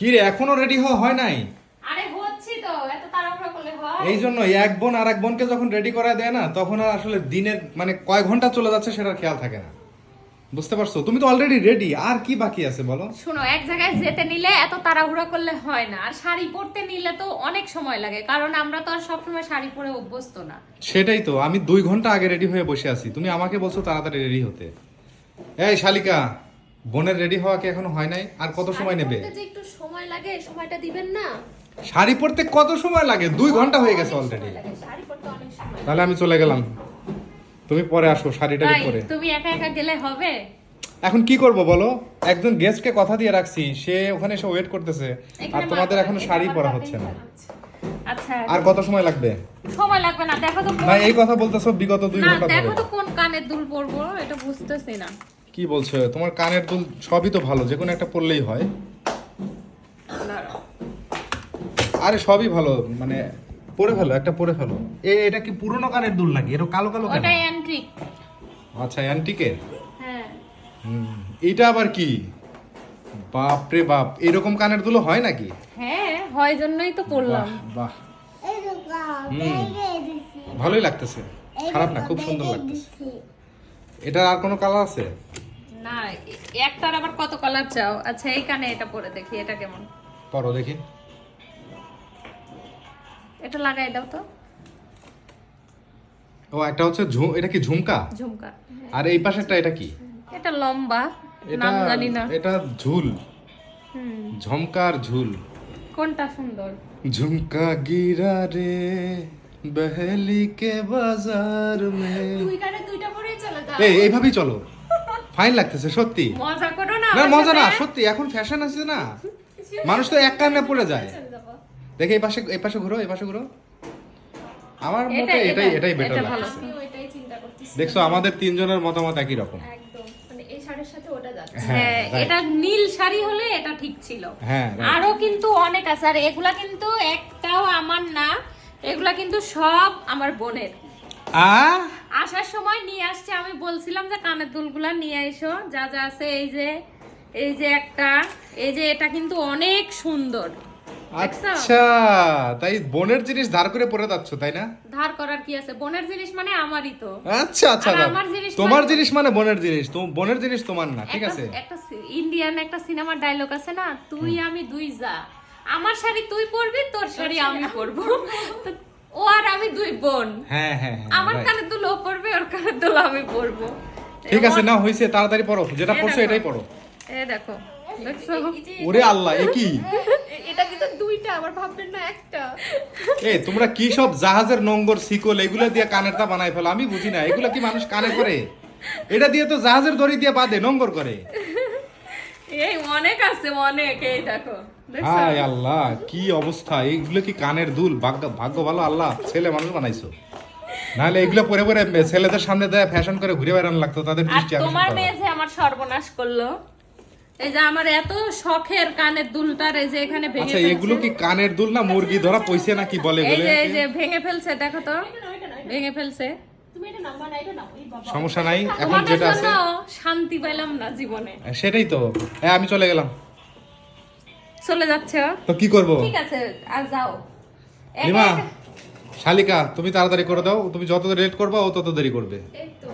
কি রে এখনও রেডি হওয়া হয় নাই? আরে হচ্ছি তো এত তাড়াহুড়ো করলে হয়। এই জন্য এক বোন আর এক বোনকে যখন রেডি করা দেয় না তখন আর আসলে দিনের মানে কয় ঘণ্টা চলে যাচ্ছে সেটার খেয়াল থাকে না। বুঝতে পারছ? তুমি তো অলরেডি রেডি আর কি বাকি আছে বলো? শোনো এক জায়গায় যেতে নিলে এত তাড়াহুড়ো করলে হয় না আর শাড়ি পরতে নিলে তো অনেক সময় লাগে কারণ আমরা তো আর সবসময় শাড়ি পরে অভ্যস্ত না। সেটাই তো আমি দুই ঘণ্টা আগে রেডি হয়ে বসে আছি তুমি আমাকে বলছো তাড়াতাড়ি রেডি হতে। এই শালিকা বোনের রেডি হওয়া কি এখনও হয় নাই? আর কত সময় নেবে? শাড়ি পরতে যে একটু সময় লাগে সময়টা দিবেন না। শাড়ি পরতে কত সময় লাগে? দুই ঘণ্টা হয়ে গেছে অলরেডি শাড়ি পরতে অনেক সময় তাহলে আমি চলে গেলাম। তুমি পরে আসো শাড়িটা পরে। তুমি একা একা গেলে হবে? এখন কি করব বলো? একজন গেস্টকে কথা দিয়ে রাখছি সে ওখানে এসে ওয়েট করতেছে। আর তোমাদের এখনও শাড়ি পরা হচ্ছে না। আচ্ছা। আর কত সময় লাগবে? সময় লাগবে না। দেখো তো না এই কথা বলতেছো বিগত দুই ঘণ্টা দেখো তো কোন কানের দুল পরবো এটা বুঝতেছি না। কি বলছো? তোমার কানের দুল সবই তো ভালো যে কোনো একটা পরলেই হয়। আরে সবই ভালো মানে পরে ফেলো একটা পরে ফেলো। এ এটা কি পুরনো কানের দুল নাকি? এটা কালো কালো কেন? ওটা অ্যান্ট্রিক আচ্ছা অ্যান্টিকের হ্যাঁ। হুম, এইটা আবার কি? বাপ রে বাপ এরকম কানের দুলো হয় নাকি? হ্যাঁ হয় জন্যই তো পরলাম। বাহ হুম ভালোই লাগতেছে। খারাপ না খুব সুন্দর লাগতেছে। এটার আর কোনো কালার আছে? না একটার আবার কত কালার চাও? আচ্ছা এই কানে এটা পরে দেখি এটা কেমন? পরো দেখি। এটা লাগাই দাও তো। ও একটা হচ্ছে ঝু- এটা কি ঝুমকা? ঝুমকা। আর এই পাশেরটা এটা কি? এটা লম্বা নাম জানি না। এটা ঝুল। হুম। ঝমকার ঝুল। কোনটা সুন্দর? ঝুমকা গিরা রে বহলি কে বাজার মে। দুই কানে দুইটা পরেই চলে যাও। এই এইভাবেই চলো। ফাইন লাগতেছে সত্যি। মজা করো না না মজা না সত্যি এখন ফ্যাশন আছে না। মানুষ তো এক কান্না পড়ে যায়। দেখে এই পাশে এই পাশে ঘুরো এই পাশে ঘুরো। আমার মতে এটাই এটাই বেটার লাগছে দেখছ আমাদের তিনজনের মতামত একই রকম। একদম। মানে এই শাড়ির সাথে ওটা যাচ্ছে। হ্যাঁ এটা নীল শাড়ি হলে এটা ঠিক ছিল। হ্যাঁ আরও কিন্তু অনেক আছে। আর এগুলা কিন্তু একটাও আমার না। এগুলা কিন্তু সব আমার বোনের। আ? আসার সময় নিয়ে আসছে আমি বলছিলাম যে কানের দুলগুলা নিয়ে এসো যা যা আছে এই যে এই যে একটা এই যে এটা কিন্তু অনেক সুন্দর। আচ্ছা তাই বোনের জিনিস ধার করে পরে যাচ্ছ তাই না? ধার করার কি আছে? বোনের জিনিস মানে আমারই তো। আচ্ছা আচ্ছা আমার জিনিস তোমার মানে- জিনিস মানে বোনের জিনিস তো বোনের জিনিস তোমার না ঠিক আছে? একটা ইন্ডিয়ান একটা সিনেমার ডায়লগ আছে না? তুই আমি দুই যা। আমার শাড়ি তুই পরবি তোর শাড়ি আমি পরবো। ও আর আমি দুই বোন। হ্যাঁ হ্যাঁ হ্যাঁ আমার. কানে দুল ও পরবে ওর কানে দুল আমি পরবো ঠিক আছে না হইছে তাড়াতাড়ি পড়ো যেটা পড়ছো এটাই পড়ো। এ দেখো ওরে আল্লাহ এ কি? এটা কিন্তু দুইটা আমার ভাববেন না একটা। এ তোমরা কি সব জাহাজের নোংর শিকল এগুলো দিয়ে কানেরটা বানাই ফেলো? আমি বুঝি না এগুলো কি মানুষ কানে করে? এটা দিয়ে তো জাহাজের দড়ি দিয়ে বাঁধে নোংর করে। এই অনেক আছে অনেক এই দেখো। হাই আল্লাহ কি অবস্থা? এইগুলো কি কানের দুল? ভাগ্য ভাগ্য ভালো আল্লাহ ছেলে মানুষ বানাইছো। নাহলে এগুলো পরে পরে ছেলেদের সামনে দেয় ফ্যাশন করে ঘুরে বেড়ানো লাগতো তাদের দৃষ্টি তোমার মেয়ে যে আমার সর্বনাশ করল এই যে আমার এত শখের কানের দুলটার এই যে এখানে ভেঙে আচ্ছা এগুলো কি কানের দুল না মুরগি ধরা পয়সা না কি বলে? বলে এই যে ভেঙে ফেলছে দেখো তো। ভেঙে ফেলছে। সমস্যা নাই এখন যেটা আছে। শান্তি পেলাম না জীবনে। সেটাই তো। হ্যাঁ আমি চলে গেলাম। চলে যাচ্ছে তো কি করব? ঠিক আছে আর যাও। শালিকা তুমি তাড়াতাড়ি করে দাও তুমি যত লেট করবা ও তত দেরি করবে। এই তো।